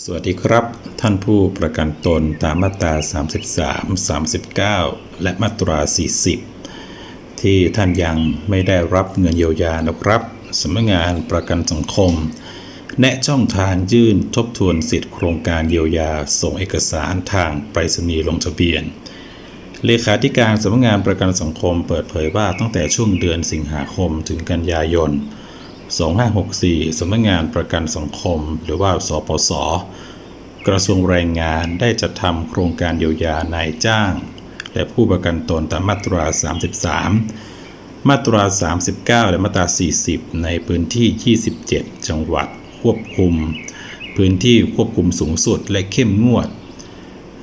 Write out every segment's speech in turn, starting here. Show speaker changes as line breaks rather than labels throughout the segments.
สวัสดีครับ ท่านผู้ประกันตนตามมาตรา 33 39 และมาตรา 40 ที่ท่านยังไม่ได้รับเงินเยียวยานะครับสำนักงานประกันสังคม แนะช่องทางยื่นทบทวนสิทธิโครงการเยียวยา ส่งเอกสารทางไปรษณีย์ลงทะเบียน เลขาธิการสำนักงานประกันสังคมเปิดเผยว่าตั้งแต่ช่วงเดือนสิงหาคมถึงกันยายน 2564 สำนักงานประกันสังคม หรือว่าสปส กระทรวงแรงงานได้จัดทำโครงการเยียวยานายจ้าง และผู้ประกันตนตามมาตรา 33 มาตรา 39 และมาตรา 40 ในพื้นที่ 27 จังหวัดควบคุม พื้นที่ควบคุมสูงสุดและเข้มงวด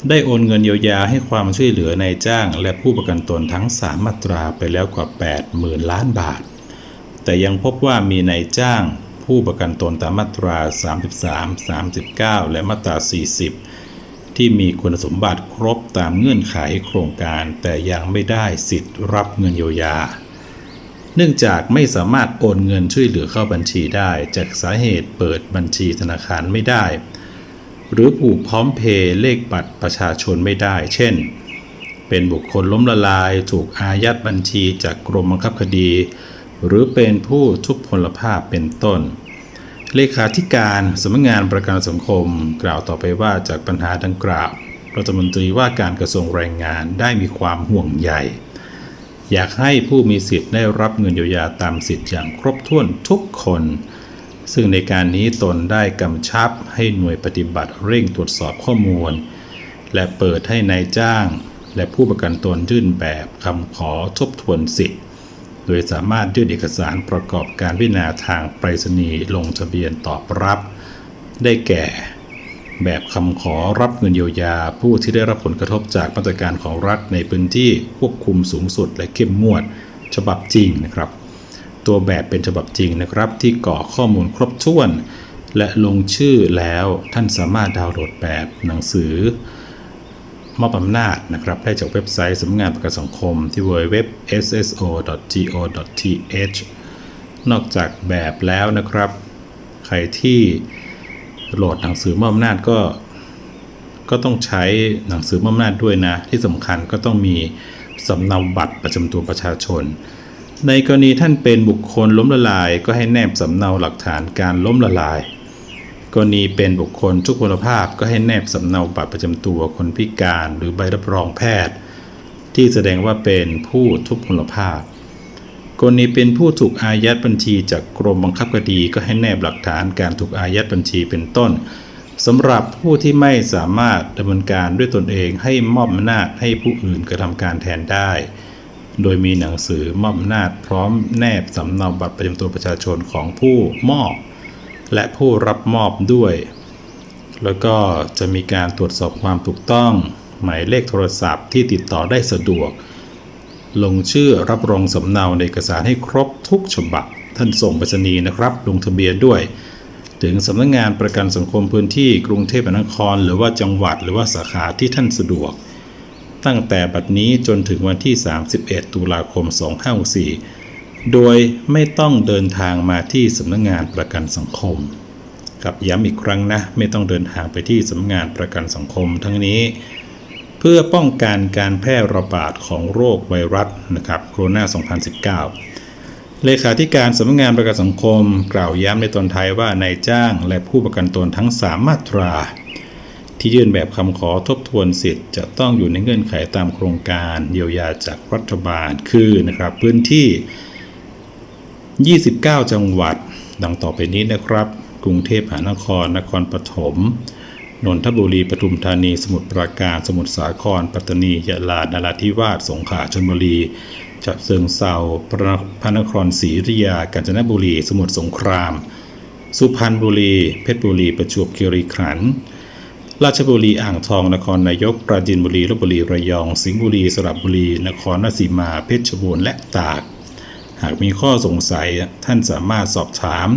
ได้โอนเงินเยียวยาให้ความช่วยเหลือนายจ้าง และผู้ประกันตนทั้ง 3 มาตราไปแล้วกว่า 80,000 ล้านบาท แต่ยังพบว่ามีนายจ้างผู้ประกันตนตามมาตรา 33 39 และมาตรา 40 ที่มีคุณสมบัติครบตามเงื่อนไขโครงการ แต่ยังไม่ได้สิทธิ์รับเงินเยียวยา เนื่องจากไม่สามารถโอนเงินช่วยเหลือเข้าบัญชีได้ จากสาเหตุเปิดบัญชีธนาคารไม่ได้ หรือผูกพร้อมเพย์เลขบัตรประชาชนไม่ได้ เช่น เป็นบุคคลล้มละลาย ถูกอายัดบัญชีจากกรมบังคับคดี หรือเป็นผู้ทุพพลภาพเป็นต้น เลขาธิการสำนักงานประกันสังคม กล่าวต่อไปว่าจากปัญหาดังกล่าวรัฐมนตรีว่าการกระทรวงแรงงานได้มีความห่วงใยอยากให้ผู้มีสิทธิ์ได้รับเงินเยียวยาตามสิทธิ์อย่างครบถ้วนทุกคน ซึ่งในการนี้ตนได้กำชับให้หน่วยปฏิบัติเร่งตรวจสอบข้อมูล และเปิดให้ในายจ้าง และผู้ประกันตนยื่นแบบคำขอทบทวนสิทธิ์ โดยสามารถยื่นเอกสารประกอบการพิจารณาทางไปรษณีย์ลงทะเบียนตอบรับ ได้แก่ แบบคำขอรับเงินเยียวยา ผู้ที่ได้รับผลกระทบจากมาตรการของรัฐในพื้นที่ควบคุมสูงสุดและเข้มงวด ฉบับจริงนะครับ ตัวแบบเป็นฉบับจริงนะครับ ที่ก่อข้อมูลครบถ้วน และลงชื่อแล้วท่านสามารถดาวน์โหลดแบบหนังสือ มอบอำนาจนะครับได้จากเว็บไซต์สำนักงานประกันสังคมที่ www.sso.go.th นอกจากแบบแล้วนะครับ ใครที่โหลดหนังสือมอบอำนาจก็ ก็ต้องใช้หนังสือมอบอำนาจด้วยนะ ที่สำคัญก็ต้องมีสำเนาบัตรประจำตัวประชาชน ในกรณีท่านเป็นบุคคลล้มละลาย ก็ให้แนบสำเนาหลักฐานการล้มละลาย กรณีเป็นบุคคลทุกพลภาพก็ให้แนบสำเนาบัตรประจำตัวคนพิการหรือใบรับรองแพทย์ ที่แสดงว่าเป็นผู้ทุพพลภาพ กรณีเป็นผู้ถูกอายัดบัญชีจากกรมบังคับคดีก็ให้แนบหลักฐานการถูกอายัดบัญชีเป็นต้นสำหรับผู้ที่ไม่สามารถดำเนินการด้วยตนเองให้มอบอำนาจให้ผู้อื่นกระทำการแทนได้ โดยมีหนังสือมอบอำนาจพร้อมแนบสำเนาบัตรประจำตัวประชาชนของผู้มอบ และผู้รับมอบด้วย แล้วก็จะมีการตรวจสอบความถูกต้อง หมายเลขโทรศัพท์ที่ติดต่อได้สะดวก ลงชื่อรับรองสำเนาในเอกสารให้ครบทุกฉบับ ท่านส่งไปรษณีย์นะครับ ลงทะเบียนด้วย ถึงสำนักงงานประกันสังคมพื้นที่กรุงเทพมหานคร หรือว่าจังหวัดหรือว่าสาขาที่ท่านสะดวก ตั้งแต่บัดนี้จนถึงวันที่ 31 ตุลาคม 2564 โดยไม่ต้องเดินทางมาที่สำนักงงานประกันสังคมกับย้ำอีกครั้งนะไม่ต้องเดินทางไปที่สำนักงานประกันสังคม ทั้งนี้ เพื่อป้องกันการแพร่ระบาดของโรคไวรัสนะครับโคโรนา 2019 เลขาธิการสำนักงานประกันสังคม กล่าวย้ำในตอนท้ายว่านายจ้างและผู้ประกันตนทั้ง 3 มาตรา ที่ยื่นแบบคำขอทบทวนสิทธิ์ จะต้องอยู่ในเงื่อนไขตามโครงการเยียวยาจากรัฐบาลคือนะครับพื้นที่ 29 จังหวัด ดังต่อไปนี้นะครับ กรุงเทพมหานคร นครปฐม นนทบุรี ปทุมธานี สมุทรปราการ สมุทรสาคร ปัตตานี ยะลา นราธิวาส สงขลา ชลบุรีฉะเชิงเซาพระนครศรีอยุธยา กาญจนบุรี สมุทรสงคราม สุพรรณบุรี เพชรบุรี ประจวบคีรีขันธ์ราชบุรีอ่างทองนครนายกปราจีนบุรีลบบุรีระยอง สิงห์บุรีสระบุรี นครราชสีมา เพชรบูรณ์และตาก หากมีข้อสงสัยท่านสามารถสอบถาม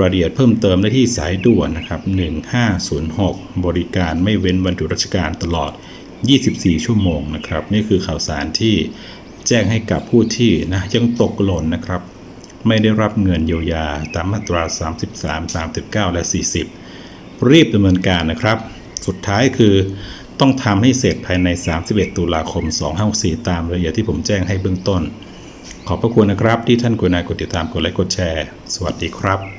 รายละเอียดเพิ่มเติมได้ที่สายด่วนนะครับ 1506 บริการไม่เว้นวันหยุดราชการตลอด 24 ชั่วโมงนะครับ นี่คือข่าวสารที่แจ้งให้กับผู้ที่นะยังตกหล่นนะครับ ไม่ได้รับเงินเยียวยาตามมาตรา 33 39 และ 40 รีบดำเนินการนะครับ สุดท้ายคือต้องทำให้เสร็จภายใน 31 ตุลาคม 2564 ตามรายละเอียดที่ผมแจ้งให้เบื้องต้น ขอบพระคุณนะครับที่ท่านกุณากดติดตามกดไลค์กดแชร์ สวัสดีครับ